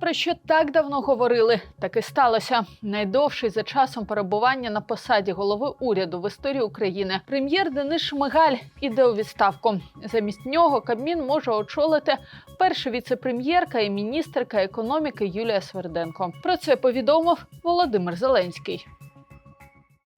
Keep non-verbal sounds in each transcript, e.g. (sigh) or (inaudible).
Про що так давно говорили, так і сталося. Найдовший за часом перебування на посаді голови уряду в історії України прем'єр Денис Шмигаль іде у відставку. Замість нього Кабмін може очолити перша віце-прем'єрка і міністерка економіки Юлія Сверденко. Про це повідомив Володимир Зеленський.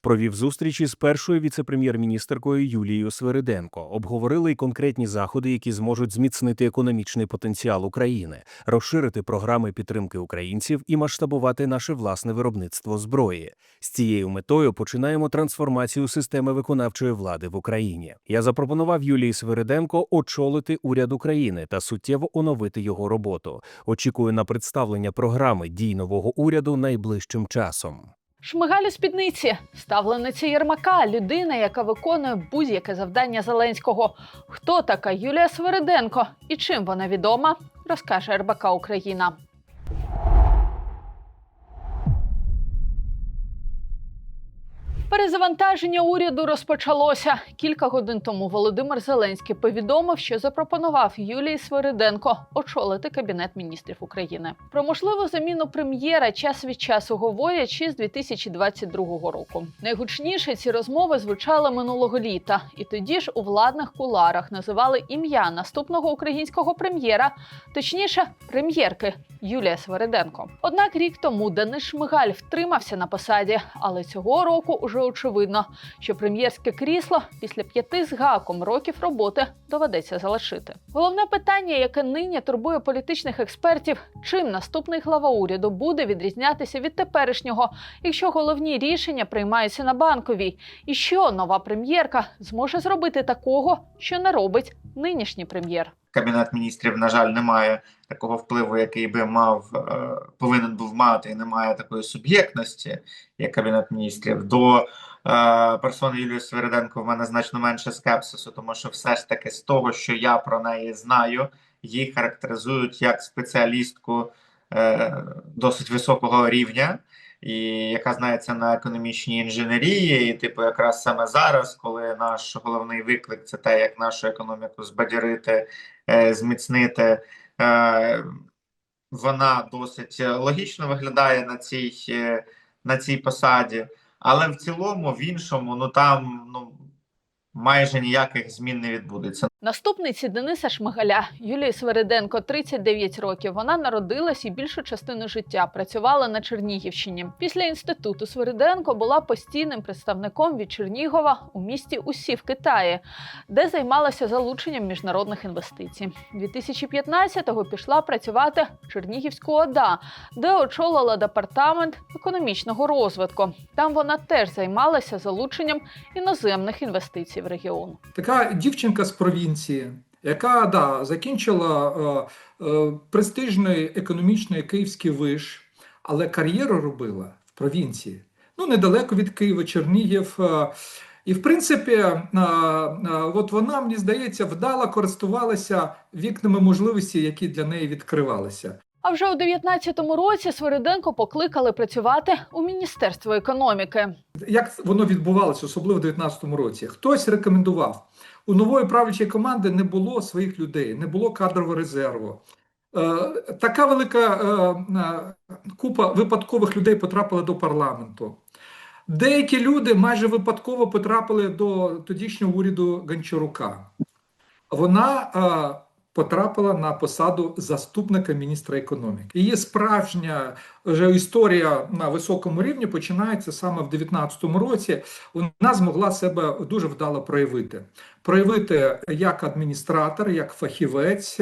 Провів зустрічі з першою віце-прем'єр-міністеркою Юлією Свириденко. Обговорили й конкретні заходи, які зможуть зміцнити економічний потенціал України, розширити програми підтримки українців і масштабувати наше власне виробництво зброї. З цією метою починаємо трансформацію системи виконавчої влади в Україні. Я запропонував Юлії Свириденко очолити уряд України та суттєво оновити його роботу. Очікую на представлення програми дій нового уряду найближчим часом. Шмигаль у спідниці, ставлениця Єрмака, людина, яка виконує будь-яке завдання Зеленського. Хто така Юлія Свириденко і чим вона відома, розкаже РБК Україна. Перезавантаження уряду розпочалося кілька годин тому. Володимир Зеленський повідомив, що запропонував Юлії Свириденко очолити кабінет міністрів України. Про можливу заміну прем'єра час від часу говорять ще з 2022 року. Найгучніше ці розмови звучали минулого літа, і тоді ж у владних куларах називали ім'я наступного українського прем'єра, точніше, прем'єрки Юлія Свириденко. Однак рік тому Денис Шмигаль втримався на посаді, але цього року уже очевидно, що прем'єрське крісло після п'яти з гаком років роботи доведеться залишити. Головне питання, яке нині турбує політичних експертів, чим наступний глава уряду буде відрізнятися від теперішнього, якщо головні рішення приймаються на банковій, і що нова прем'єрка зможе зробити такого, що не робить нинішній прем'єр. Кабінет міністрів, на жаль, не має такого впливу, який би мав е, повинен був мати, і немає такої суб'єктності, як кабінет міністрів. До е, персони Юлії Свириденко в мене значно менше скепсису, тому що все ж таки з того, що я про неї знаю, її характеризують як спеціалістку е, досить високого рівня. І яка знається на економічній інженерії, і типу, якраз саме зараз, коли наш головний виклик це те, як нашу економіку збадьорити, е, зміцнити, е, вона досить логічно виглядає на цій, е, на цій посаді, але в цілому, в іншому, ну там ну майже ніяких змін не відбудеться. Наступниці Дениса Шмигаля Юлії Свериденко 39 років. Вона народилась і більшу частину життя працювала на Чернігівщині. Після інституту Свериденко була постійним представником від Чернігова у місті Усі в Китаї, де займалася залученням міжнародних інвестицій. 2015-го пішла працювати в Чернігівську ОДА, де очолила департамент економічного розвитку. Там вона теж займалася залученням іноземних інвестицій в регіон. Така дівчинка з провінції, яка да, закінчила е, е, престижний економічний київський виш, але кар'єру робила в провінції. Ну, недалеко від Києва, Чернігів. Е, і, в принципі, е, е, от вона, мені здається, вдало користувалася вікнами можливості, які для неї відкривалися. А вже у 19-му році Свириденко покликали працювати у Міністерство економіки. Як воно відбувалося, особливо в 2019 році? Хтось рекомендував. У нової правлячої команди не було своїх людей, не було кадрового резерву. Е, така велика е, е, купа випадкових людей потрапила до парламенту. Деякі люди майже випадково потрапили до тодішнього уряду Гончарука. Вона потрапила на посаду заступника міністра економіки. Її справжня вже історія на високому рівні починається саме в 2019 році. Вона змогла себе дуже вдало проявити. Проявити як адміністратор, як фахівець,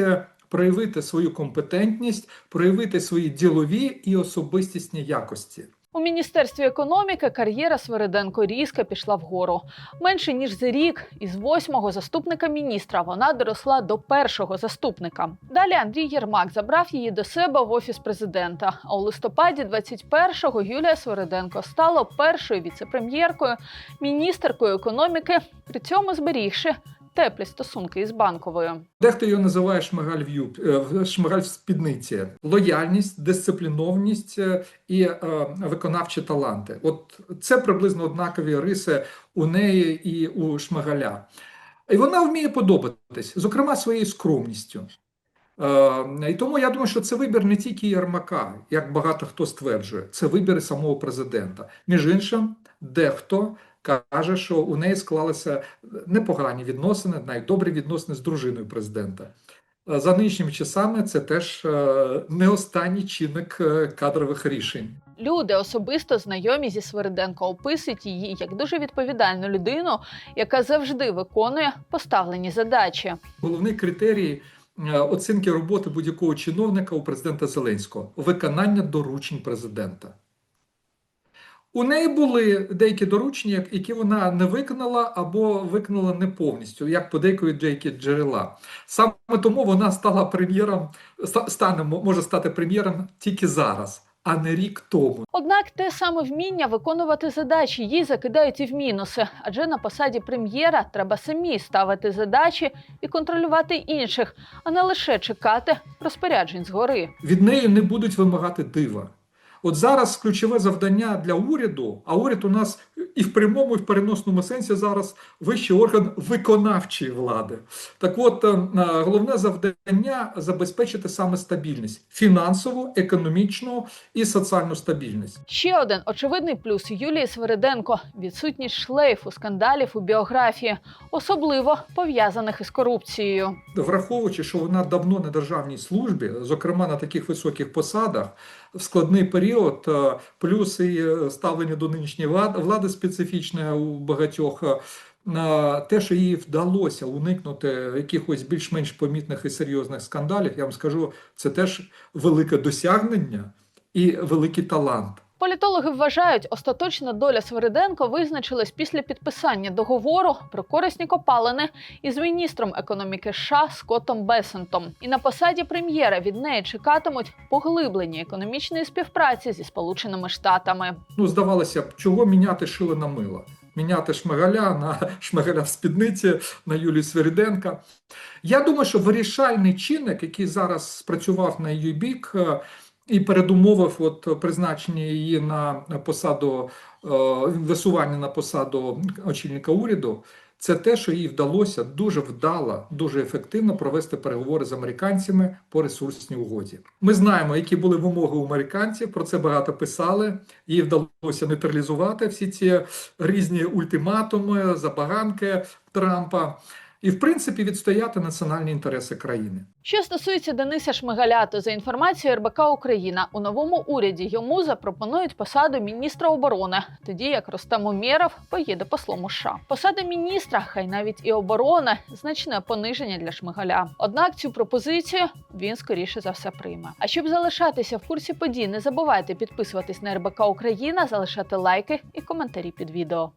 проявити свою компетентність, проявити свої ділові і особистісні якості. У міністерстві економіки кар'єра Свириденко різко пішла вгору. Менше ніж за рік із восьмого заступника міністра вона доросла до першого заступника. Далі Андрій Єрмак забрав її до себе в офіс президента. А у листопаді 21-го Юлія Свириденко стала першою віцепрем'єркою, міністеркою економіки, при цьому зберігши теплі стосунки із банковою. Дехто його називає шмигаль в е, шмигаль в спідниці. Лояльність, дисциплінованість е, і е, виконавчі таланти. От це приблизно однакові риси у неї і у шмигаля. І вона вміє подобатись, зокрема своєю скромністю. Е, І тому я думаю, що це вибір не тільки Єрмака, як багато хто стверджує, це вибір самого президента. Між іншим, дехто каже, що у неї склалися непогані відносини, навіть добрі відносини з дружиною президента. Е, За нинішніми часами це теж е, не останній чинник е, кадрових рішень. Люди особисто знайомі зі Свириденко описують її як дуже відповідальну людину, яка завжди виконує поставлені задачі. Головний критерій оцінки роботи будь-якого чиновника у президента Зеленського виконання доручень президента. У неї були деякі доручення, які вона не виконала або виконала не повністю, як подейкують деякі джерела. Саме тому вона стала прем'єром, стане, може стати прем'єром тільки зараз, а не рік тому. Однак те саме вміння виконувати задачі їй закидають і в мінуси, адже на посаді прем'єра треба самі ставити задачі і контролювати інших, а не лише чекати розпоряджень згори. від неї не будуть вимагати дива. От зараз ключове завдання для уряду, а уряд у нас і в прямому, і в переносному сенсі зараз вищий орган виконавчої влади. Так от, е, е, головне завдання забезпечити саме стабільність фінансову, економічну і соціальну стабільність. Ще один очевидний плюс Юлії Свириденко відсутність шлейфу скандалів у біографії, особливо пов'язаних із корупцією. Враховуючи, що вона давно на державній службі, зокрема на таких високих посадах, в складний період, е, плюс і е, ставлення до нинішньої влади, влади специфічне у багатьох. е, на Те, що їй вдалося уникнути якихось більш-менш помітних і серйозних скандалів, я вам скажу, це теж велике досягнення і великий талант. Політологи вважають, остаточна доля Свириденко визначилась після підписання договору про корисні копалини із міністром економіки США Скоттом Бесентом. І на посаді прем'єра від неї чекатимуть поглиблення економічної співпраці зі Сполученими Штатами. Ну, здавалося б, чого міняти шило на мило? Міняти шмигаля на (laughs) шмигаля в спідниці на Юлію Свириденка. Я думаю, що вирішальний чинник, який зараз спрацював на її бік е, і передумовив от призначення її на посаду е, висування на посаду очільника уряду. Це те, що їй вдалося дуже вдало, дуже ефективно провести переговори з американцями по ресурсній угоді. Ми знаємо, які були вимоги у американців. Про це багато писали. Їй вдалося нейтралізувати всі ці різні ультиматуми, забаганки Трампа. І, в принципі, відстояти національні інтереси країни. Що стосується Дениса Шмигаля, то за інформацією РБК Україна у новому уряді йому запропонують посаду міністра оборони, тоді як Ростем Умєров поїде послом у США. Посада міністра, хай навіть і оборони, значне пониження для Шмигаля. Однак цю пропозицію він скоріше за все прийме. А щоб залишатися в курсі подій, не забувайте підписуватись на РБК Україна, залишати лайки і коментарі під відео.